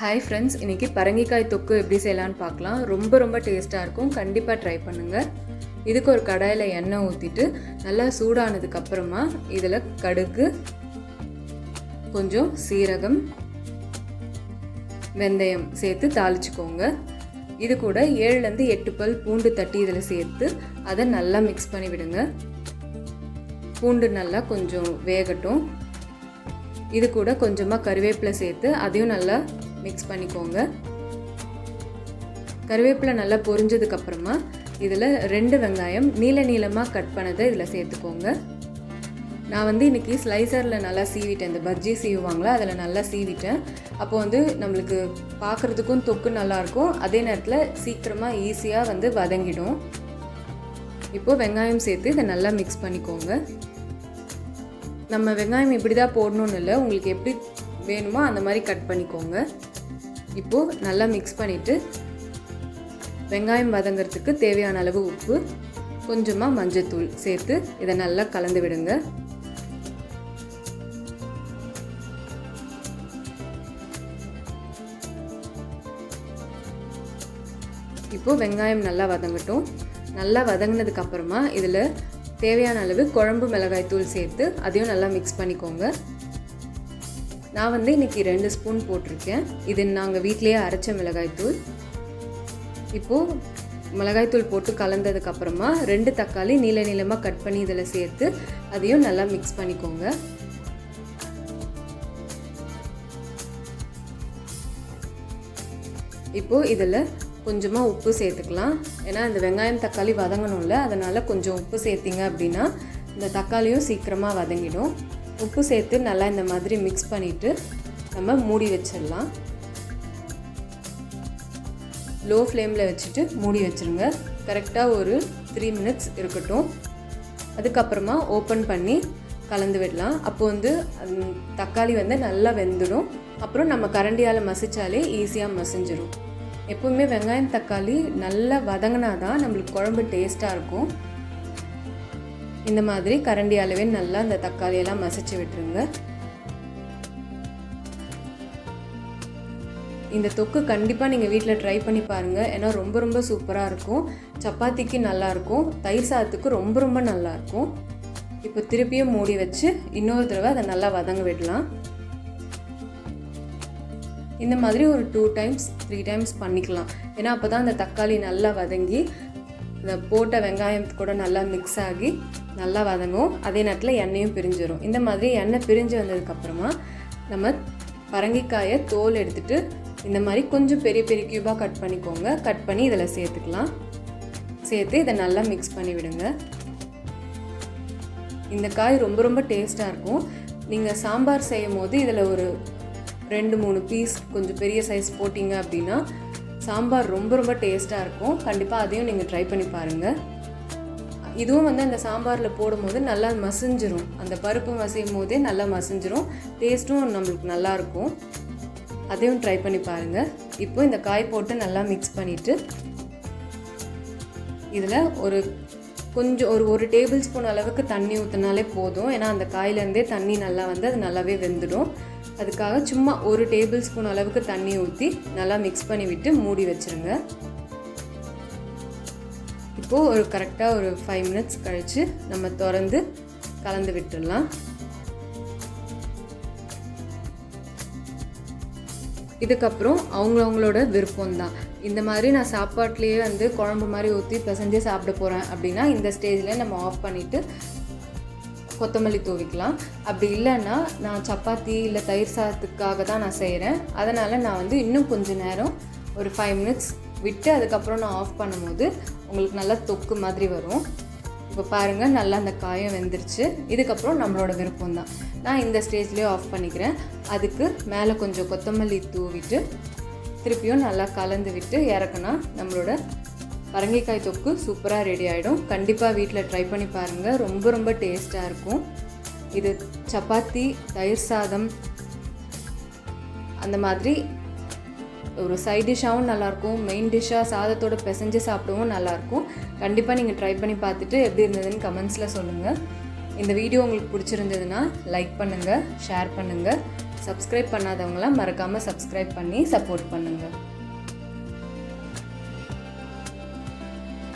Hi friends இன்றைக்கி பரங்கிக்காய் தொக்கு எப்படி செய்யலான்னு பார்க்கலாம். ரொம்ப ரொம்ப டேஸ்ட்டாக இருக்கும். கண்டிப்பாக ட்ரை பண்ணுங்கள் இதுக்கு ஒரு கடாயில் எண்ணெய் ஊற்றிட்டு நல்லா சூடானதுக்கப்புறமா இதில் கடுகு கொஞ்சம் சீரகம் வெந்தயம் சேர்த்து தாளிச்சுக்கோங்க. இது கூட ஏழுலேருந்து எட்டு பல் பூண்டு தட்டி இதில் சேர்த்து அதை நல்லா மிக்ஸ் பண்ணி விடுங்க. பூண்டு நல்லா கொஞ்சம் வேகட்டும். இது கூட கொஞ்சமாக கருவேப்பிலை சேர்த்து அதையும் நல்லா மிக்ஸ் பண்ணிக்கோங்க. கருவேப்பிலை நல்லா பொரிஞ்சதுக்கப்புறமா இதில் ரெண்டு வெங்காயம் நீல நீளமாக கட் பண்ணதை இதில் சேர்த்துக்கோங்க. நான் வந்து இன்றைக்கி ஸ்லைசரில் நல்லா சீவிட்டேன். இந்த பஜ்ஜி சீவுவாங்களா அதில் நல்லா சீவிட்டேன். அப்போ வந்து நம்மளுக்கு பார்க்குறதுக்கும் தொக்கு நல்லாயிருக்கும் அதே நேரத்தில் சீக்கிரமாக ஈஸியாக வந்து வதங்கிடும். இப்போது வெங்காயம் சேர்த்து இதை நல்லா மிக்ஸ் பண்ணிக்கோங்க. நம்ம வெங்காயம் இப்படி தான் போடணும்னு இல்லை. உங்களுக்கு எப்படி வேணுமோ அந்த மாதிரி கட் பண்ணிக்கோங்க. இப்போது நல்லா மிக்ஸ் பண்ணிவிட்டு வெங்காயம் வதங்கிறதுக்கு தேவையான அளவு உப்பு கொஞ்சமாக மஞ்சத்தூள் சேர்த்து இதை நல்லா கலந்து விடுங்க. இப்போது வெங்காயம் நல்லா வதங்கட்டும். நல்லா வதங்கினதுக்கு அப்புறமா இதில் தேவையான அளவு குழம்பு மிளகாய் தூள் சேர்த்து அதையும் நல்லா மிக்ஸ் பண்ணிக்கோங்க. நான் வந்து இன்றைக்கி ரெண்டு ஸ்பூன் போட்டிருக்கேன். இது நாங்கள் வீட்டிலேயே அரைச்ச மிளகாய் தூள். இப்போது மிளகாய்த்தூள் போட்டு கலந்ததுக்கப்புறமா ரெண்டு தக்காளி நீல நீளமாக கட் பண்ணி இதில் சேர்த்து அதையும் நல்லா மிக்ஸ் பண்ணிக்கோங்க. இப்போது இதில் கொஞ்சமாக உப்பு சேர்த்துக்கலாம். ஏன்னா இந்த வெங்காயம் தக்காளி வதங்கணும்ல அதனால் கொஞ்சம் உப்பு சேர்த்திங்க அப்படின்னா இந்த தக்காளியும் சீக்கிரமாக வதங்கிடும். உப்பு சேர்த்து நல்லா இந்த மாதிரி மிக்ஸ் பண்ணிவிட்டு நம்ம மூடி வச்சிடலாம். லோ ஃப்ளேமில் வச்சுட்டு மூடி வச்சுருங்க. கரெக்டாக ஒரு த்ரீ மினிட்ஸ் இருக்கட்டும். அதுக்கப்புறமா ஓப்பன் பண்ணி கலந்து விடலாம். அப்போ வந்து தக்காளி வந்து நல்லா வெந்துடும். அப்புறம் நம்ம கரண்டியால் மசிச்சாலே ஈஸியாக மசிஞ்சிடும் எப்போவுமே வெங்காயம் தக்காளி நல்லா வதங்கினா தான் நம்மளுக்கு குழம்பு டேஸ்ட்டாக இருக்கும். இந்த மாதிரி கரண்டி அளவே நல்லா அந்த தக்காளியெல்லாம் மசிச்சு விட்டுருங்க. இந்த தொக்கு கண்டிப்பாக நீங்கள் வீட்டில் ட்ரை பண்ணி பாருங்கள் ஏன்னா ரொம்ப ரொம்ப சூப்பராக இருக்கும். சப்பாத்திக்கு நல்லாயிருக்கும் தயிர் சாதத்துக்கு ரொம்ப ரொம்ப நல்லாயிருக்கும் இப்போ திருப்பியும் மூடி வச்சு இன்னொரு தடவை அதை நல்லா வதங்க விடலாம். இந்த மாதிரி ஒரு டூ டைம்ஸ் த்ரீ டைம்ஸ் பண்ணிக்கலாம். ஏன்னா அப்போ தான் அந்த தக்காளி நல்லா வதங்கி இந்த போட்ட வெங்காயம் கூட நல்லா மிக்ஸ் ஆகி நல்லா வதங்கும். அதே நேரத்தில் எண்ணெயும் பிரிஞ்சிடும் இந்த மாதிரி எண்ணெய் பிரிஞ்சு வந்ததுக்கப்புறமா நம்ம பரங்கிக்காயை தோல் எடுத்துகிட்டு இந்த மாதிரி கொஞ்சம் பெரிய பெரிய க்யூபாக கட் பண்ணிக்கோங்க. கட் பண்ணி இதில் சேர்த்துக்கலாம். சேர்த்து இதை நல்லா மிக்ஸ் பண்ணி விடுங்க. இந்த காய் ரொம்ப ரொம்ப டேஸ்ட்டாக இருக்கும். நீங்கள் சாம்பார் செய்யும் போது இதில் ஒரு ரெண்டு மூணு பீஸ் கொஞ்சம் பெரிய சைஸ் போட்டிங்க அப்படின்னா சாம்பார் ரொம்ப ரொம்ப டேஸ்ட்டாக இருக்கும். கண்டிப்பாக அதையும் நீங்கள் ட்ரை பண்ணி பாருங்கள் இதுவும் வந்து அந்த சாம்பாரில் போடும்போது நல்லா மசிஞ்சிரும். அந்த பருப்பு மசியும் போதே நல்லா மசிஞ்சிரும். டேஸ்ட்டும் நம்மளுக்கு நல்லாயிருக்கும் அதையும் ட்ரை பண்ணி பாருங்கள் இப்போ இந்த காய் போட்டு நல்லா மிக்ஸ் பண்ணிவிட்டு இதில் ஒரு கொஞ்சம் ஒரு ஒரு டேபிள் ஸ்பூன் அளவுக்கு தண்ணி ஊற்றினாலே போதும். ஏன்னா அந்த காயிலேருந்தே தண்ணி நல்லா வந்து அது நல்லாவே வெந்துடும். அதுக்காக சும்மா ஒரு டேபிள் ஸ்பூன் அளவுக்கு தண்ணி ஊற்றி நல்லா மிக்ஸ் பண்ணி விட்டு மூடி வச்சுருங்க. இப்போது ஒரு கரெக்டாக ஒரு ஃபைவ் மினிட்ஸ் கழித்து நம்ம திறந்து கலந்து விட்டுடலாம். இதுக்கப்புறம் அவங்கவுங்களோட விருப்பம் தான் இந்த மாதிரி நான் சாப்பாட்லேயே வந்து குழம்பு மாதிரி ஊற்றி பிசைஞ்சு சாப்பிட போகிறேன் அப்படின்னா இந்த ஸ்டேஜில் நம்ம ஆஃப் பண்ணிவிட்டு கொத்தமல்லி தூவிக்கலாம். அப்படி இல்லைன்னா நான் சப்பாத்தி இல்லை தயிர் சாதத்துக்காக தான் நான் செய்கிறேன் அதனால் நான் வந்து இன்னும் கொஞ்சம் நேரம் ஒரு ஃபைவ் மினிட்ஸ் விட்டு அதுக்கப்புறம் நான் ஆஃப் பண்ணும்போது உங்களுக்கு நல்லா தொக்கு மாதிரி வரும். இப்போ பாருங்கள் நல்லா அந்த காயம் வெந்துருச்சு. இதுக்கப்புறம் நம்மளோட விருப்பம் தான். நான் இந்த ஸ்டேஜ்லேயே ஆஃப் பண்ணிக்கிறேன். அதுக்கு மேலே கொஞ்சம் கொத்தமல்லி தூவிட்டு திருப்பியும் நல்லா கலந்து விட்டு இறக்குனா நம்மளோட பரங்கிக்காய் தொக்கு சூப்பராக ரெடி ஆகிடும் கண்டிப்பாக வீட்டில் ட்ரை பண்ணி பாருங்கள் ரொம்ப ரொம்ப டேஸ்ட்டாக இருக்கும். இது சப்பாத்தி தயிர் சாதம் அந்த மாதிரி ஒரு சைட் டிஷ்ஷாகவும் நல்லாயிருக்கும் மெயின் டிஷ்ஷாக சாதத்தோட பிசைஞ்சு சாப்பிடவும் நல்லாயிருக்கும் கண்டிப்பாக நீங்கள் ட்ரை பண்ணி பார்த்துட்டு எப்படி இருந்ததுன்னு கமெண்ட்ஸில் சொல்லுங்கள் இந்த வீடியோ உங்களுக்கு பிடிச்சிருந்ததுன்னா லைக் பண்ணுங்கள் ஷேர் பண்ணுங்கள் சப்ஸ்கிரைப் பண்ணாதவங்களாம் மறக்காமல் சப்ஸ்கிரைப் பண்ணி சப்போர்ட் பண்ணுங்கள்